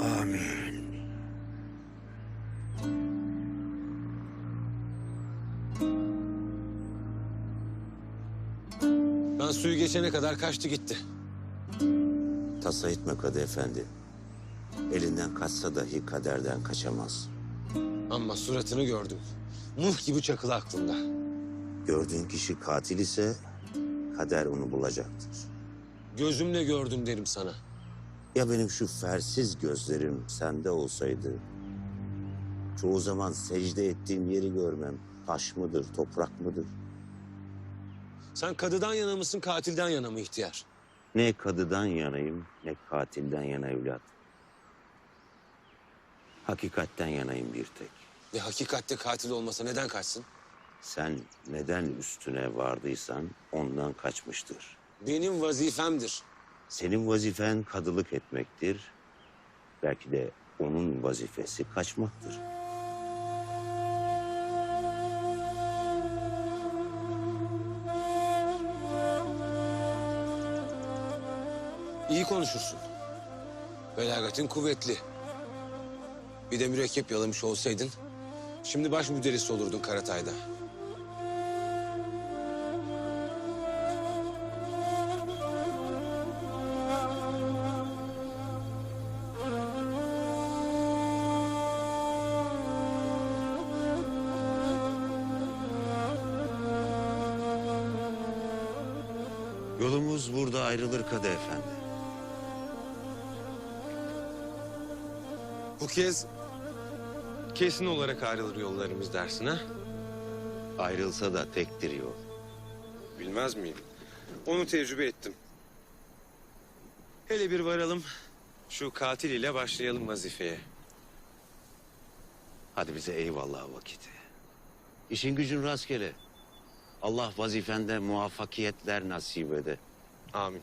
Amin. Ben suyu geçene kadar kaçtı gitti. Tasa etme Kadı Efendi. Elinden kaçsa dahi kaderden kaçamaz. Ama suratını gördüm. Muh gibi çakılı aklımda. Gördüğün kişi katil ise kader onu bulacaktır. Gözümle gördüm derim sana. Ya benim şu fersiz gözlerim sende olsaydı? Çoğu zaman secde ettiğim yeri görmem. Taş mıdır, toprak mıdır? Sen kadıdan yana mısın, katilden yana mı ihtiyar? Ne kadıdan yanayım, ne katilden yana evlat. Hakikatten yanayım bir tek. Ve hakikatte katil olmasa neden kaçsın? Sen neden üstüne vardıysan ondan kaçmıştır. Benim vazifemdir. Senin vazifen kadılık etmektir. Belki de onun vazifesi kaçmaktır. İyi konuşursun. Belagatin kuvvetli. Bir de mürekkep yalamış olsaydın... ...şimdi baş müderrisi olurdun Karatay'da. Yolumuz burada ayrılır Kadı Efendi. Bu kez kesin olarak ayrılır yollarımız dersin ha? Ayrılsa da tektir yol. Bilmez miyim? Onu tecrübe ettim. Hele bir varalım. Şu katil ile başlayalım vazifeye. Hadi bize eyvallah vakiti. İşin gücün rastgele. Allah vazifende muvaffakiyetler nasip ede. Amin.